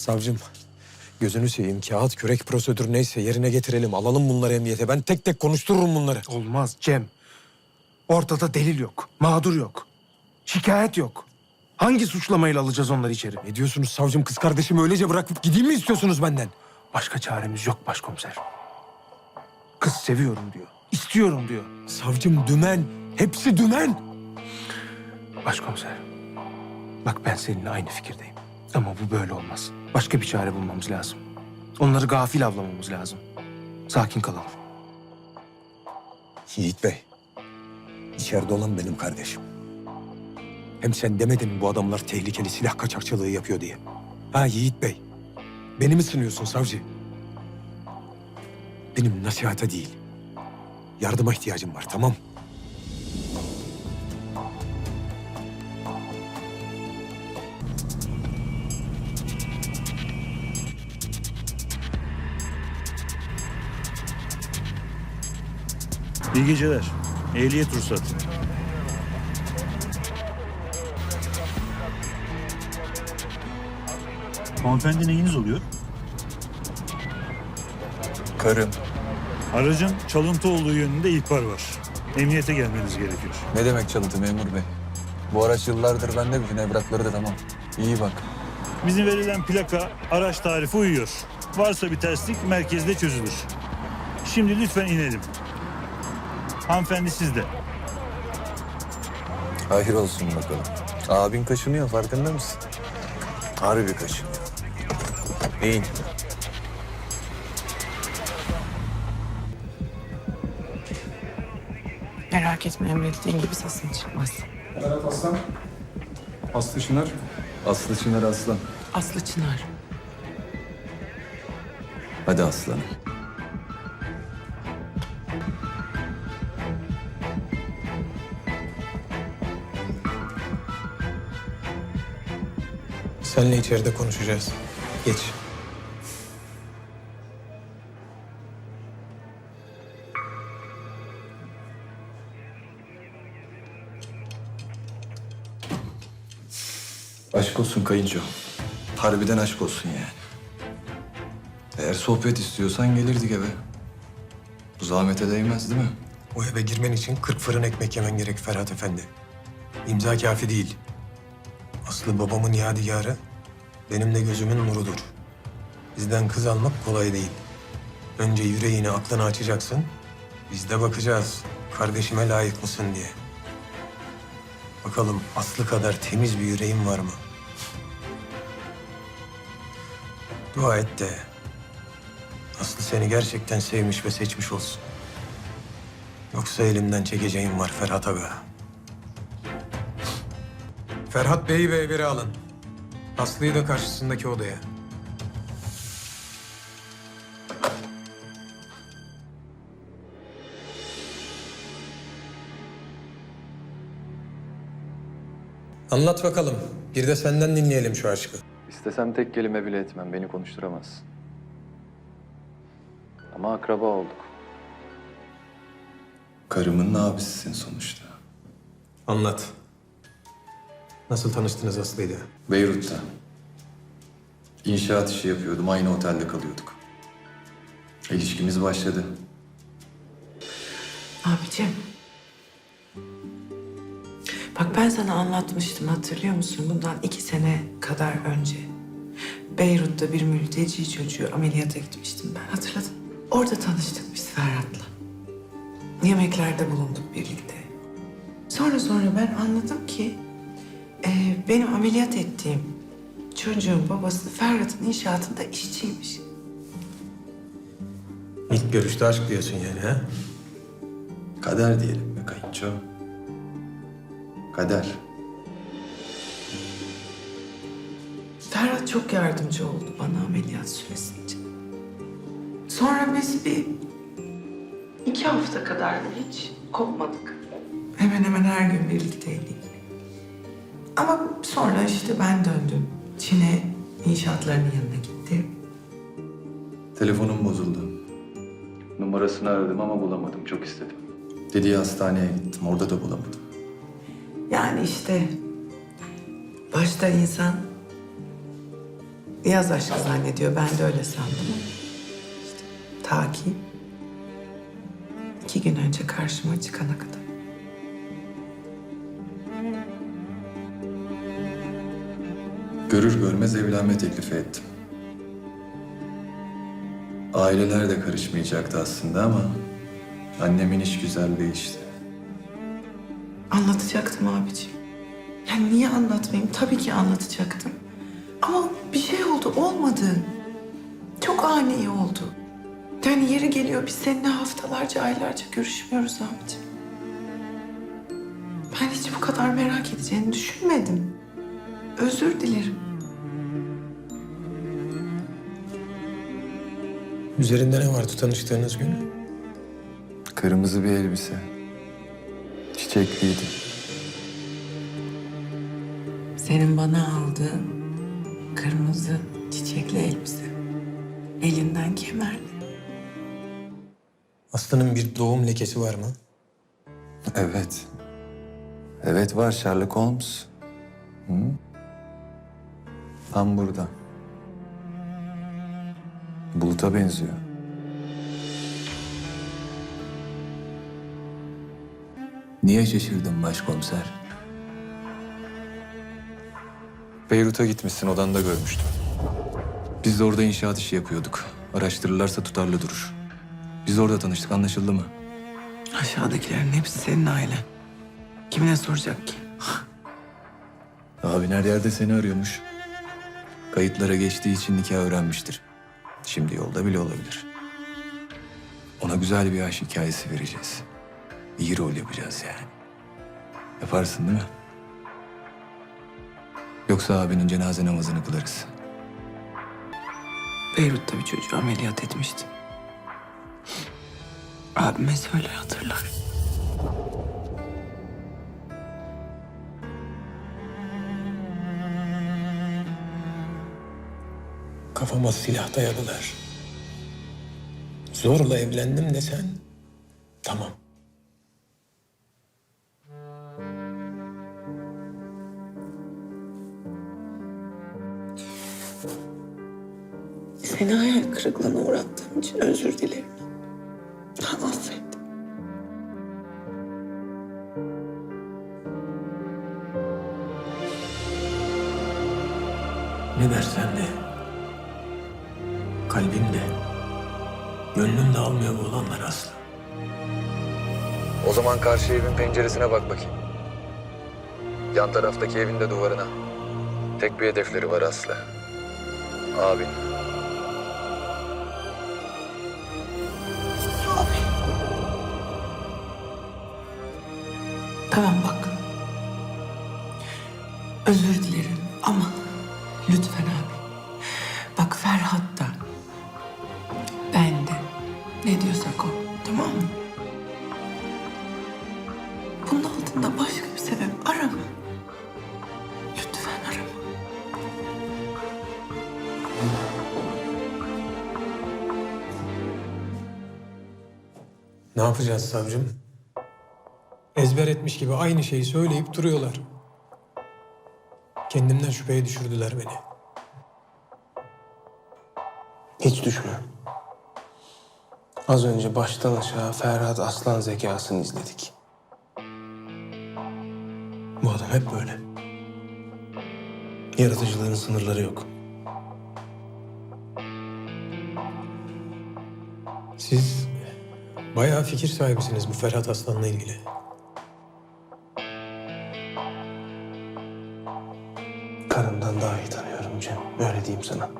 Savcım, gözünü seveyim. Kağıt, kürek prosedür neyse yerine getirelim. Alalım bunları emniyete. Ben tek tek konuştururum bunları. Olmaz Cem. Ortada delil yok, mağdur yok. Şikayet yok. Hangi suçlamayla alacağız onları içeri? Ne diyorsunuz savcım? Kız kardeşimi öylece bırakıp gideyim mi istiyorsunuz benden? Başka çaremiz yok başkomiser. Kız seviyorum diyor, istiyorum diyor. Savcım dümen. Hepsi dümen. Başkomiser, bak ben seninle aynı fikirdeyim. Ama bu böyle olmaz. Başka bir çare bulmamız lazım. Onları gafil avlamamız lazım. Sakin kalalım. Yiğit Bey. içeride olan benim kardeşim. Hem sen demedin mi bu adamlar tehlikeli silah kaçakçılığı yapıyor diye? Ha Yiğit Bey. Beni mi sınıyorsun savcı? Benim nasihata değil. Yardıma ihtiyacım var tamam? İyi geceler. Ehliyet ruhsatı. Hanımefendi neyiniz oluyor? Karım. Aracın çalıntı olduğu yönünde ihbar var. Emniyete gelmeniz gerekiyor. Ne demek çalıntı memur bey? Bu araç yıllardır bende bütün evrakları da tamam. İyi bak. Bizim verilen plaka, araç tarifi uyuyor. Varsa bir terslik merkezde çözülür. Şimdi lütfen inelim. Hanımefendi sizde. Hayır olsun bakalım. Abin kaşınıyor farkında mısın? Harbi kaşınıyor. İn. Merak etme emrettiğin gibi sesin çıkmaz. Berat Aslan. Aslı Çınar. Aslı Çınar Aslan. Aslı Çınar. Hadi aslanım. Seninle içeride konuşacağız. Geç. Aşk olsun kayınço. Harbiden aşk olsun yani. Eğer sohbet istiyorsan gelirdik eve. Bu zahmete değmez değil mi? O eve girmen için 40 fırın ekmek yemen gerek Ferhat Efendi. İmza kafi değil. Aslı babamın yadigarı, benim de gözümün nurudur. Bizden kız almak kolay değil. Önce yüreğini, aklını açacaksın. Biz de bakacağız kardeşime layık mısın diye. Bakalım Aslı kadar temiz bir yüreğin var mı? Dua et de Aslı seni gerçekten sevmiş ve seçmiş olsun. Yoksa elimden çekeceğim var Ferhat Aga. Ferhat Bey'i ve Eber'i alın. Aslı'yı da karşısındaki odaya. Anlat bakalım. Bir de senden dinleyelim şu aşkı. İstesem tek kelime bile etmem. Beni konuşturamazsın. Ama akraba olduk. Karımın abisisin sonuçta. Anlat. Nasıl tanıştınız Aslı'yla? Beyrut'ta. İnşaat işi yapıyordum. Aynı otelde kalıyorduk. İlişkimiz başladı. Abicim. Bak ben sana anlatmıştım hatırlıyor musun? Bundan iki sene kadar önce. Beyrut'ta bir mülteci çocuğu ameliyata gitmiştim ben hatırladın. mı? Orada tanıştık biz Ferhat'la. Yemeklerde bulunduk birlikte. Sonra sonra ben anladım ki... e, ...benim ameliyat ettiğim çocuğun babası Ferhat'ın inşaatında işçiymiş. İlk görüşte aşk diyorsun yani ha? Kader diyelim mi kayınço? Kader. Ferhat çok yardımcı oldu bana ameliyat süresince. Sonra biz bir iki hafta kadar da hiç kopmadık. Hemen hemen her gün birlikteydik. Ama sonra işte ben döndüm. Çin'e inşaatlarının yanına gittim. Telefonum bozuldu. Numarasını aradım ama bulamadım. Çok istedim. Dediği hastaneye gittim. Orada da bulamadım. Yani işte başta insan yaz aşkı zannediyor. Ben de öyle sandım. İşte, ta ki iki gün önce karşıma çıkana kadar. Görür görmez evlenme teklifi ettim. Aileler de karışmayacaktı aslında ama annemin iş güzel değişti. Anlatacaktım abiciğim. Yani niye anlatmayayım? Tabii ki anlatacaktım. Ama bir şey oldu, olmadı. Çok ani oldu. Yani yeri geliyor biz seninle haftalarca, aylarca görüşmüyoruz abiciğim. Ben hiç bu kadar merak edeceğini düşünmedim. Özür dilerim. Üzerinde ne vardı tanıştığınız gün? Kırmızı bir elbise. Çiçekliydi. Senin bana aldığın kırmızı çiçekli elbise. Elinden kemerli. Aslı'nın bir doğum lekesi var mı? Evet. Evet var Sherlock Holmes. Hı? Tam burada. Buluta benziyor. Niye şaşırdın başkomiser? Beyrut'a gitmişsin, odanda görmüştüm. Biz de orada inşaat işi yapıyorduk. Araştırırlarsa tutarlı durur. Biz orada tanıştık, anlaşıldı mı? Aşağıdakilerin hepsi senin ailen. Kimine soracak ki? Abi her yerde seni arıyormuş. Kayıtlara geçtiği için nikah öğrenmiştir. Şimdi yolda bile olabilir. Ona güzel bir aşk hikayesi vereceğiz. İyi rol yapacağız yani. Yaparsın değil mi? Yoksa abinin cenaze namazını kılarız. Beyrut'ta bir çocuğu ameliyat etmiştim. Abime söyle hatırlar. Kafama silah dayadılar. Zorla evlendim desen tamam. Seni hayal kırıklığına uğrattığım için özür dilerim. Affet. Ne dersen O zaman karşı evin penceresine bak bakayım. Yan taraftaki evin de duvarına. Tek bir hedefleri var Aslı. Abin. Tamam bak. Özür dilerim ama lütfen abi. Bak Ferhat da ben de ne diyorsak o yapacağız savcım? Ezber etmiş gibi aynı şeyi söyleyip duruyorlar. Kendimden şüpheye düşürdüler beni. Hiç düşme. Az önce baştan aşağı Ferhat Aslan zekasını izledik. Bu adam hep böyle. Yaratıcılığın sınırları yok. Siz bayağı fikir sahibisiniz bu Ferhat Aslan'la ilgili. Karımdan daha iyi tanıyorum Cem. Öyle diyeyim sana.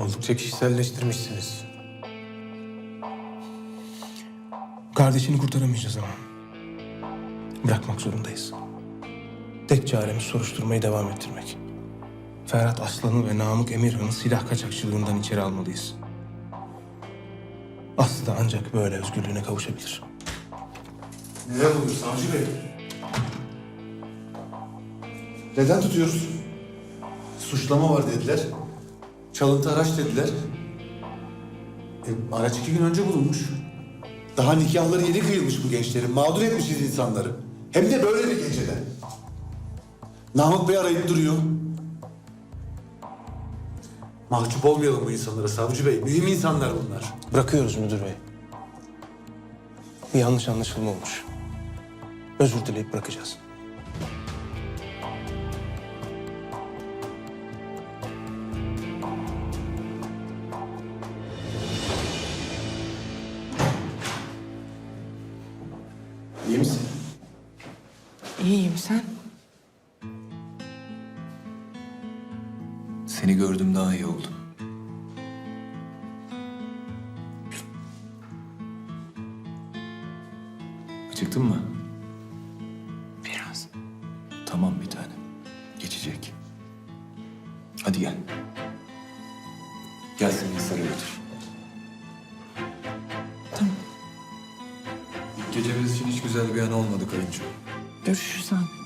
Oldukça kişiselleştirmişsiniz. Kardeşini kurtaramayacağız ama. Bırakmak zorundayız. Tek çaremiz soruşturmayı devam ettirmek. Ferhat Aslan'ı ve Namık Emirhan'ı silah kaçakçılığından içeri almalıyız. Aslı da ancak böyle özgürlüğüne kavuşabilir. Neler oluyor Savcı Bey? Neden tutuyoruz? Suçlama var dediler. Çalıntı araç dediler. E, araç iki gün önce bulunmuş. Daha nikahları yeni kıyılmış bu gençlerin. Mağdur etmişiz insanları. Hem de böyle bir gecede. Namık Bey arayıp duruyor. Mahcup olmayalım bu insanlara Savcı Bey. Mühim insanlar bunlar. Bırakıyoruz müdür bey. Bir yanlış anlaşılma olmuş. Özür dileyip bırakacağız. İyi misin? İyiyim sen. Seni gördüm daha iyi oldum. Acıktın mı? Biraz. Tamam bir tane. Geçecek. Hadi gel. Gel seni Hisar'a götür. Tamam. Gecemiz için hiç güzel bir an olmadı kayınço. Görüşürüz abi.